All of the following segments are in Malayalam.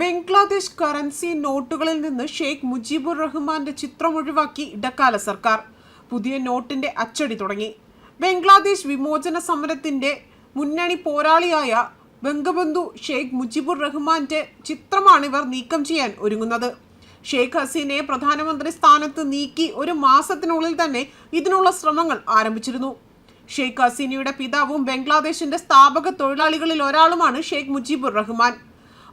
ബംഗ്ലാദേശ് കറൻസി നോട്ടുകളിൽ നിന്ന് ഷെയ്ഖ് മുജീബുർ റഹ്മാന്റെ ചിത്രം ഒഴിവാക്കി ഇടക്കാല സർക്കാർ. പുതിയ നോട്ടിന്റെ അച്ചടി തുടങ്ങി. ബംഗ്ലാദേശ് വിമോചന സമരത്തിന്റെ മുന്നണി പോരാളിയായ ബംഗബന്ധു ഷെയ്ഖ് മുജിബുർ റഹ്മാന്റെ ചിത്രമാണ് ഇവർ നീക്കം ചെയ്യാൻ ഒരുങ്ങുന്നത്. ഷെയ്ഖ് ഹസീനയെ പ്രധാനമന്ത്രി സ്ഥാനത്ത് നീക്കി ഒരു മാസത്തിനുള്ളിൽ തന്നെ ഇതിനുള്ള ശ്രമങ്ങൾ ആരംഭിച്ചിരുന്നു. ഷെയ്ഖ് ഹസീനയുടെ പിതാവും ബംഗ്ലാദേശിന്റെ സ്ഥാപക തൊഴിലാളികളിൽ ഒരാളുമാണ് ഷെയ്ഖ് മുജീബുർ റഹ്മാൻ.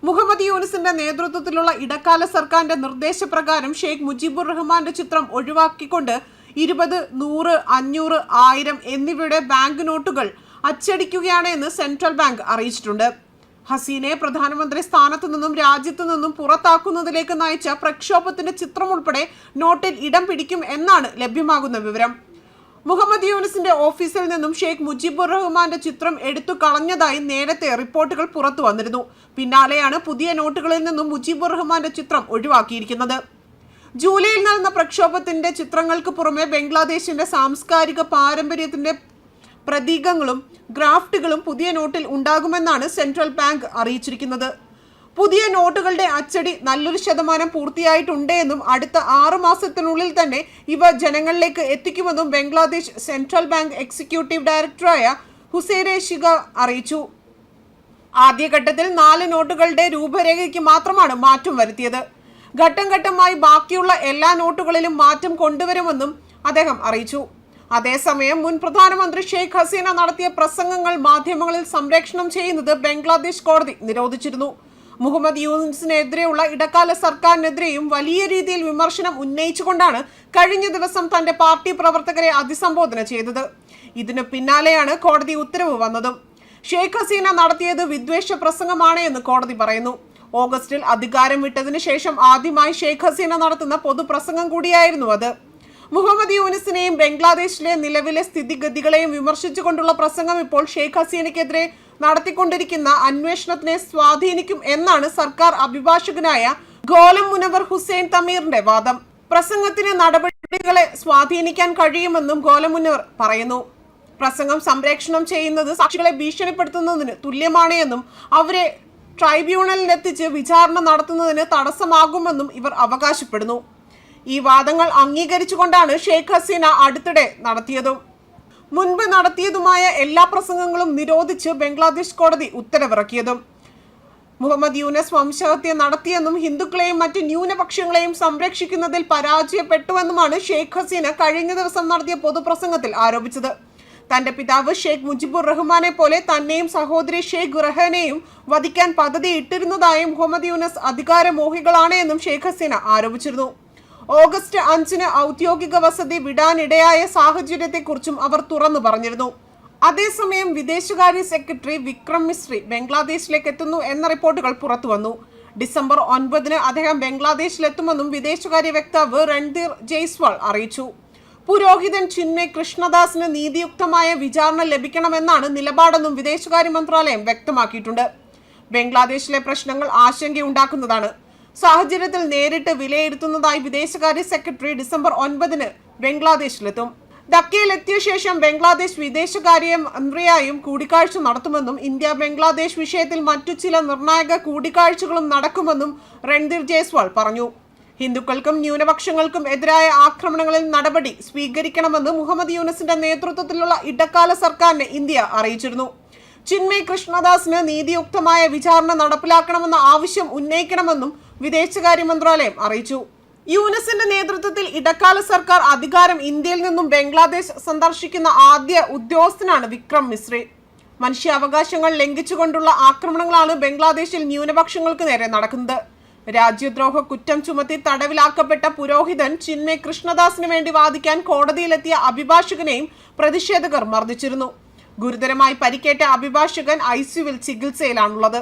മുഹമ്മദ് യൂനിസിന്റെ നേതൃത്വത്തിലുള്ള ഇടക്കാല സർക്കാരിന്റെ നിർദ്ദേശപ്രകാരം ഷെയ്ഖ് മുജീബുർ റഹ്മാന്റെ ചിത്രം ഒഴിവാക്കിക്കൊണ്ട് ഇരുപത് നൂറ് അഞ്ഞൂറ് ആയിരം എന്നിവയുടെ ബാങ്ക് നോട്ടുകൾ അച്ചടിക്കുകയാണ് എന്ന് സെൻട്രൽ ബാങ്ക് അറിയിച്ചിട്ടുണ്ട്. ഹസീനെ പ്രധാനമന്ത്രി സ്ഥാനത്തു നിന്നും രാജ്യത്തു നിന്നും പുറത്താക്കുന്നതിലേക്ക് നയിച്ച പ്രക്ഷോഭത്തിന്റെ ചിത്രം ഉൾപ്പെടെ നോട്ടിൽ ഇടം പിടിക്കും എന്നാണ് ലഭ്യമാകുന്ന വിവരം. മുഹമ്മദ് യൂനിസിന്റെ ഓഫീസിൽ നിന്നും ഷെയ്ഖ് മുജീബുർ റഹ്മാന്റെ ചിത്രം എടുത്തു കളഞ്ഞതായി നേരത്തെ റിപ്പോർട്ടുകൾ പുറത്തു വന്നിരുന്നു. പിന്നാലെയാണ് പുതിയ നോട്ടുകളിൽ നിന്നും മുജീബുർ റഹ്മാന്റെ ചിത്രം ഒഴിവാക്കിയിരിക്കുന്നത്. ജൂലൈയിൽ നടന്ന പ്രക്ഷോഭത്തിന്റെ ചിത്രങ്ങൾക്ക് പുറമെ ബംഗ്ലാദേശിന്റെ സാംസ്കാരിക പാരമ്പര്യത്തിന്റെ പ്രതീകങ്ങളും ഗ്രാഫ്റ്റുകളും പുതിയ നോട്ടിൽ ഉണ്ടാകുമെന്നാണ് സെൻട്രൽ ബാങ്ക് അറിയിച്ചിരിക്കുന്നത്. പുതിയ നോട്ടുകളുടെ അച്ചടി നല്ലൊരു ശതമാനം പൂർത്തിയായിട്ടുണ്ട് എന്നും അടുത്ത ആറു മാസത്തിനുള്ളിൽ തന്നെ ഇവ ജനങ്ങളിലേക്ക് എത്തിക്കുമെന്നും ബംഗ്ലാദേശ് സെൻട്രൽ ബാങ്ക് എക്സിക്യൂട്ടീവ് ഡയറക്ടറായ ഹുസൈനെ ഷിഗ അറിയിച്ചു. ആദ്യഘട്ടത്തിൽ നാല് നോട്ടുകളുടെ രൂപരേഖയ്ക്ക് മാത്രമാണ് മാറ്റം വരുത്തിയത്. ഘട്ടം ഘട്ടമായി ബാക്കിയുള്ള എല്ലാ നോട്ടുകളിലും മാറ്റം കൊണ്ടുവരുമെന്നും അദ്ദേഹം അറിയിച്ചു. അതേസമയം മുൻ പ്രധാനമന്ത്രി ഷെയ്ഖ് ഹസീന നടത്തിയ പ്രസംഗങ്ങൾ മാധ്യമങ്ങളിൽ സംപ്രേഷണം ചെയ്യുന്നത് ബംഗ്ലാദേശ് കോടതി നിരോധിച്ചിരുന്നു. മുഹമ്മദ് യൂനിസിനെതിരെയുള്ള ഇടക്കാല സർക്കാരിനെതിരെയും വലിയ രീതിയിൽ വിമർശനം ഉന്നയിച്ചുകൊണ്ടാണ് കഴിഞ്ഞ ദിവസം തന്റെ പാർട്ടി പ്രവർത്തകരെ അഭിസംബോധന ചെയ്തത്. ഇതിന് പിന്നാലെയാണ് കോടതി ഉത്തരവ് വന്നതും. ഷെയ്ഖ് ഹസീന നടത്തിയത് വിദ്വേഷ പ്രസംഗമാണ് എന്ന് കോടതി പറയുന്നു. ഓഗസ്റ്റിൽ അധികാരം വിട്ടതിന് ശേഷം ആദ്യമായി ഷെയ്ഖ് ഹസീന നടത്തുന്ന പൊതുപ്രസംഗം കൂടിയായിരുന്നു അത്. മുഹമ്മദ് യൂനിസിനെയും ബംഗ്ലാദേശിലെ നിലവിലെ സ്ഥിതിഗതികളെയും വിമർശിച്ചുകൊണ്ടുള്ള പ്രസംഗം ഇപ്പോൾ ഷെയ്ഖ് ഹസീനയ്ക്കെതിരെ നടത്തിക്കൊണ്ടിരിക്കുന്ന അന്വേഷണത്തിനെ സ്വാധീനിക്കും എന്നാണ് സർക്കാർ അഭിഭാഷകനായ ഗോലം മുനവർ ഹുസൈൻ തമീറിന്റെ വാദം. പ്രസംഗത്തിന് നടപടികളെ സ്വാധീനിക്കാൻ കഴിയുമെന്നും ഗോലം മുനവർ പറയുന്നു. പ്രസംഗം സംപ്രേഷണം ചെയ്യുന്നത് സാക്ഷികളെ ഭീഷണിപ്പെടുത്തുന്നതിന് തുല്യമാണ് എന്നും അവരെ ട്രൈബ്യൂണലിലെത്തിച്ച് വിചാരണ നടത്തുന്നതിന് തടസ്സമാകുമെന്നും ഇവർ അവകാശപ്പെടുന്നു. ഈ വാദങ്ങൾ അംഗീകരിച്ചുകൊണ്ടാണ് ഷെയ്ഖ് ഹസീന അടുത്തിടെ നടത്തിയതും. മുൻപ് നടത്തിയതുമായ എല്ലാ പ്രസംഗങ്ങളും നിരോധിച്ച് ബംഗ്ലാദേശ് കോടതി ഉത്തരവിറക്കിയതും. മുഹമ്മദ് യൂനസ് വംശഹത്യ നടത്തിയെന്നും ഹിന്ദുക്കളെയും മറ്റ് ന്യൂനപക്ഷങ്ങളെയും സംരക്ഷിക്കുന്നതിൽ പരാജയപ്പെട്ടുവെന്നുമാണ് ഷെയ്ഖ് ഹസീന കഴിഞ്ഞ ദിവസം നടത്തിയ പൊതുപ്രസംഗത്തിൽ ആരോപിച്ചത്. തന്റെ പിതാവ് ഷെയ്ഖ് മുജിബുർ റഹ്മാനെ പോലെ തന്നെയും സഹോദരി ഷെയ്ഖ് റഹനെയും വധിക്കാൻ പദ്ധതി ഇട്ടിരുന്നതായും മുഹമ്മദ് യൂനസ് അധികാരമോഹികളാണ് എന്നും ഷെയ്ഖ് ഹസീന ആരോപിച്ചിരുന്നു. ഓഗസ്റ്റ് അഞ്ചിന് ഔദ്യോഗിക വസതി വിടാനിടയായ സാഹചര്യത്തെക്കുറിച്ചും അവർ തുറന്നു പറഞ്ഞിരുന്നു. അതേസമയം വിദേശകാര്യ സെക്രട്ടറി വിക്രം മിശ്രി ബംഗ്ലാദേശിലേക്ക് എത്തുന്നു എന്ന റിപ്പോർട്ടുകൾ പുറത്തു വന്നു. ഡിസംബർ ഒൻപതിന് അദ്ദേഹം ബംഗ്ലാദേശിലെത്തുമെന്നും വിദേശകാര്യ വക്താവ് രൺധീർ ജയ്സ്വാൾ അറിയിച്ചു. പുരോഹിതൻ ചിന്മയ് കൃഷ്ണദാസിന് നീതിയുക്തമായ വിചാരണ ലഭിക്കണമെന്നാണ് നിലപാടെന്നും വിദേശകാര്യ മന്ത്രാലയം വ്യക്തമാക്കിയിട്ടുണ്ട്. ബംഗ്ലാദേശിലെ പ്രശ്നങ്ങൾ ആശങ്കയുണ്ടാക്കുന്നതാണ്. സാഹചര്യത്തിൽ നേരിട്ട് വിലയിരുത്തുന്നതായി വിദേശകാര്യ സെക്രട്ടറി ഡിസംബർ ഒൻപതിന് ബംഗ്ലാദേശിലെത്തും. ധക്കയിലെത്തിയ ശേഷം ബംഗ്ലാദേശ് വിദേശകാര്യ മന്ത്രിയായും കൂടിക്കാഴ്ച നടത്തുമെന്നും ഇന്ത്യ ബംഗ്ലാദേശ് വിഷയത്തിൽ മറ്റു ചില നിർണായക കൂടിക്കാഴ്ചകളും നടക്കുമെന്നും രൺധീർ ജയ്സ്വാൾ പറഞ്ഞു. ഹിന്ദുക്കൾക്കും ന്യൂനപക്ഷങ്ങൾക്കും എതിരായ ആക്രമണങ്ങളിൽ നടപടി സ്വീകരിക്കണമെന്ന് മുഹമ്മദ് യൂനസിന്റെ നേതൃത്വത്തിലുള്ള ഇടക്കാല സർക്കാരിനെ ഇന്ത്യ അറിയിച്ചിരുന്നു. ചിന്മയ് കൃഷ്ണദാസിന് നീതിയുക്തമായ വിചാരണ നടപ്പിലാക്കണമെന്ന ആവശ്യം ഉന്നയിക്കണമെന്നും വിദേശകാര്യ മന്ത്രാലയം അറിയിച്ചു. യുനെസിന്റെ നേതൃത്വത്തിൽ ഇടക്കാല സർക്കാർ അധികാരം ഇന്ത്യയിൽ നിന്നും ബംഗ്ലാദേശ് സന്ദർശിക്കുന്ന ആദ്യ ഉദ്യോഗസ്ഥനാണ് വിക്രം മിശ്രി. മനുഷ്യാവകാശങ്ങൾ ലംഘിച്ചുകൊണ്ടുള്ള ആക്രമണങ്ങളാണ് ബംഗ്ലാദേശിൽ ന്യൂനപക്ഷങ്ങൾക്ക് നേരെ നടക്കുന്നത്. രാജ്യദ്രോഹ കുറ്റം ചുമത്തി തടവിലാക്കപ്പെട്ട പുരോഹിതൻ ചിന്മയ് കൃഷ്ണദാസിന് വേണ്ടി വാദിക്കാൻ കോടതിയിലെത്തിയ അഭിഭാഷകനെയും പ്രതിഷേധകർ മർദ്ദിച്ചിരുന്നു. ഗുരുതരമായി പരിക്കേറ്റ അഭിഭാഷകൻ ഐസിയുവിൽ ചികിത്സയിലാണുള്ളത്.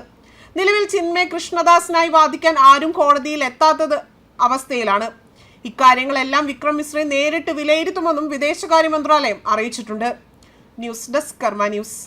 നിലവിൽ ചിന്മയ കൃഷ്ണദാസിനായി വാദിക്കാൻ ആരും കോടതിയിൽ എത്താത്തത് അവസ്ഥയിലാണ്. ഇക്കാര്യങ്ങളെല്ലാം വിക്രം മിശ്രയെ നേരിട്ട് വിലയിരുത്തുമെന്നും വിദേശകാര്യ മന്ത്രാലയം അറിയിച്ചിട്ടുണ്ട്. News desk Karma news.